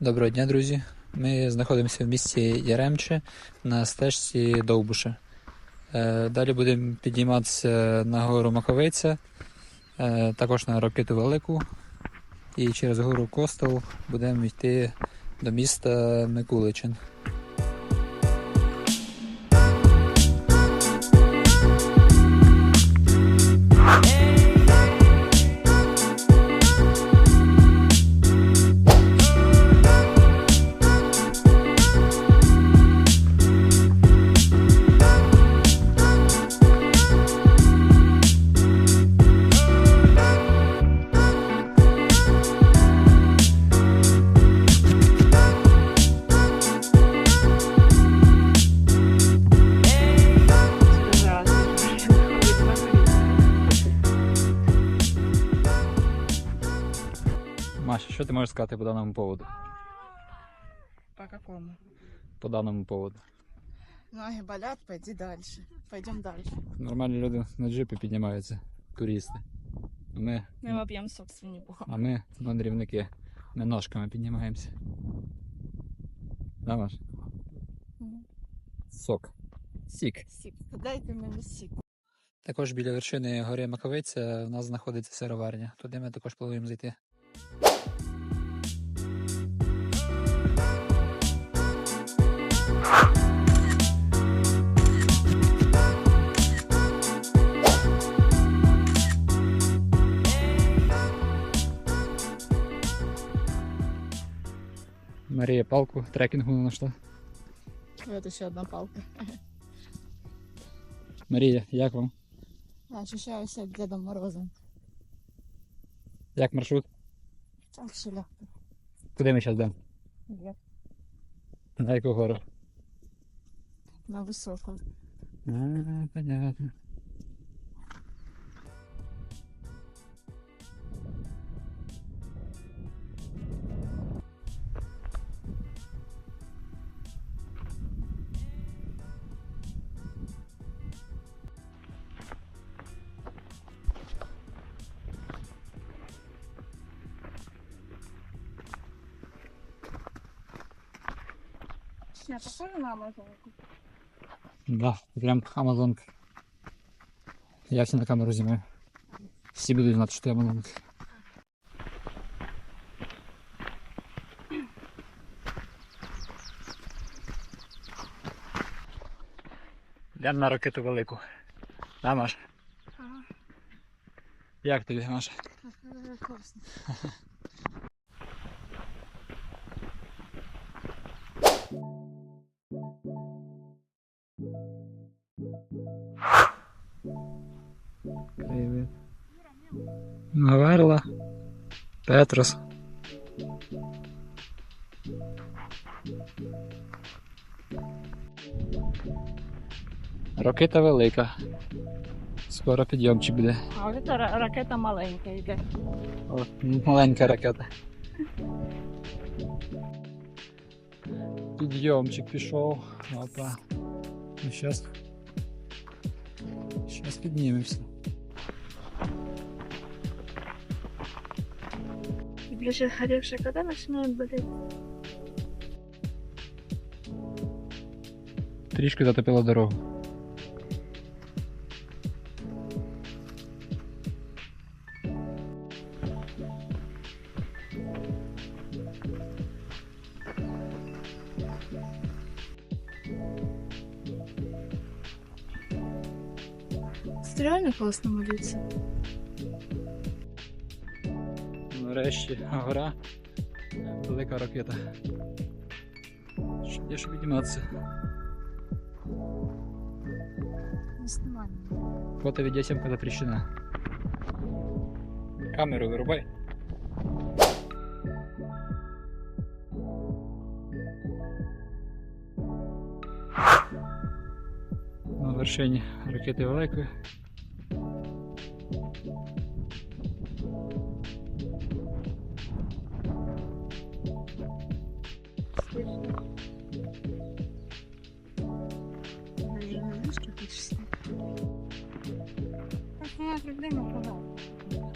Доброго дня, друзі. Ми знаходимося в місті Яремче на стежці Довбуша. Е, Далі будемо підніматися на гору Маковиця, е, також на Ракету Велику. І через гору Костел будемо йти до міста Микуличин. Що ти можеш сказати по даному поводу? По какому? По даному поводу. Ноги болят, пойди дальше. Пойдем дальше. Нормальні люди на джипі піднімаються, туристи. А ми, Мы вопьем собственный бухом. а ми мандрівники. Ми ножками піднімаємося. Да, Маш? Сок. Сік. Сик. Дайте мені сик. Також біля вершини гори Маковиця у нас знаходиться сироварня. Туди ми також плануємо зайти. Марія палку трекінгу знайшла. Вот еще одна палка. Марія, як вам? Я ощущаю себя Дедом Морозом. Як маршрут? Так все легко. Куди ми зараз йдемо? Нет. На яку гору? На высоком. А, понятно. Я похожа на Амазонку? Да, прям Амазонка. Я все на камеру знімаю. Всі будуть знати, що ти Амазонка. Йдемо на ракету велику. Да, Маша? Ага. Як тобі, Маша? Классно. Наверла. Петрос. Ракета велика. Скоро підйомчик буде. А вот эта ракета маленькая йде. О, маленька ракета. Підйомчик пішов. Опа. Ну щас. Щас піднімемося. Ближе ходившая, когда начинает болеть? Трішки затопило дорогу. Это реально классно молиться. Нарешті гора. Велика ракета. Є що підніматися. Фото видеосъемка запрещена. Камеру вырубай. На вершині ракети великої.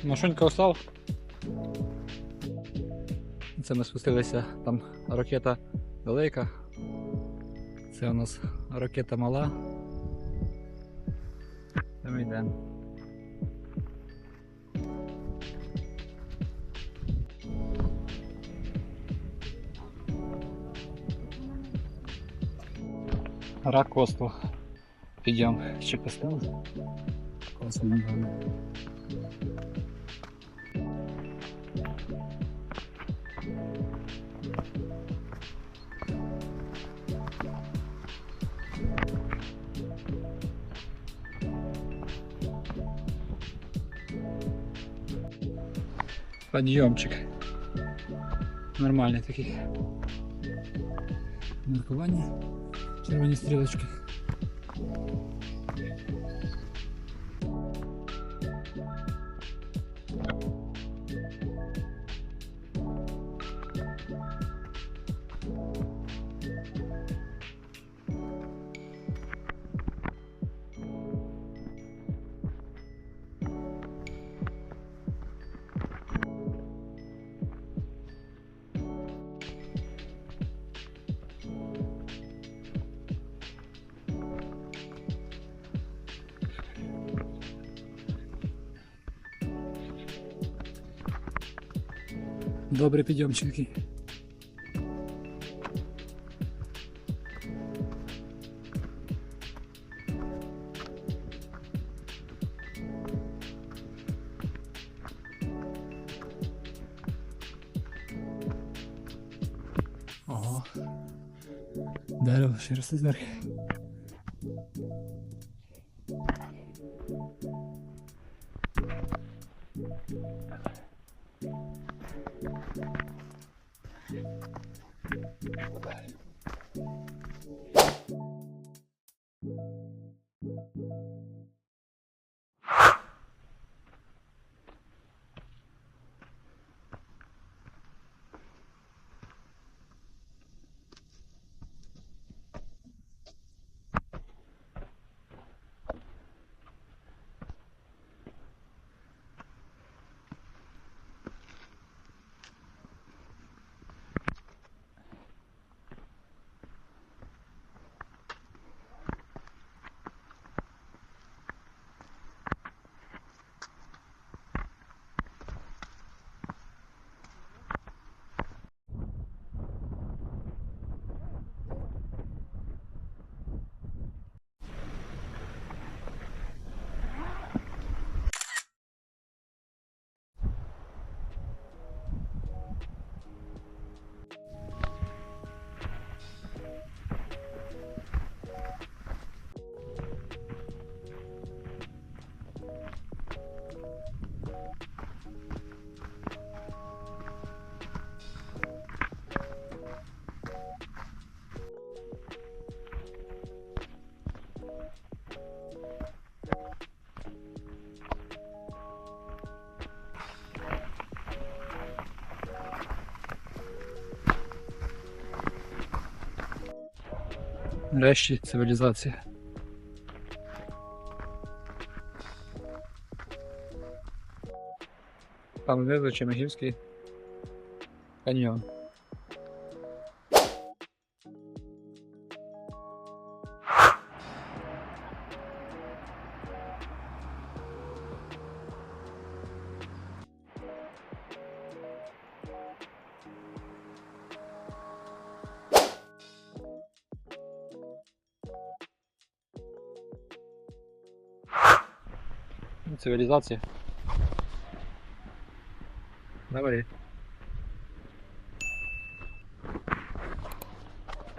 Машунька устал? Це ми спустилися, там ракета велика. Це у нас ракета мала. Це ми йдемо. Рак косту. Підйом ще поставили. Класно. Подъемчик. Нормальний такий. Маркування. Червоні стрілочки. Добрий підйомчик такий. Ого. Дерево ще росте зверху. Yeah. Нарешті цивілізація. Там внизу Чемегівський каньйон. Цивілізація. Давай.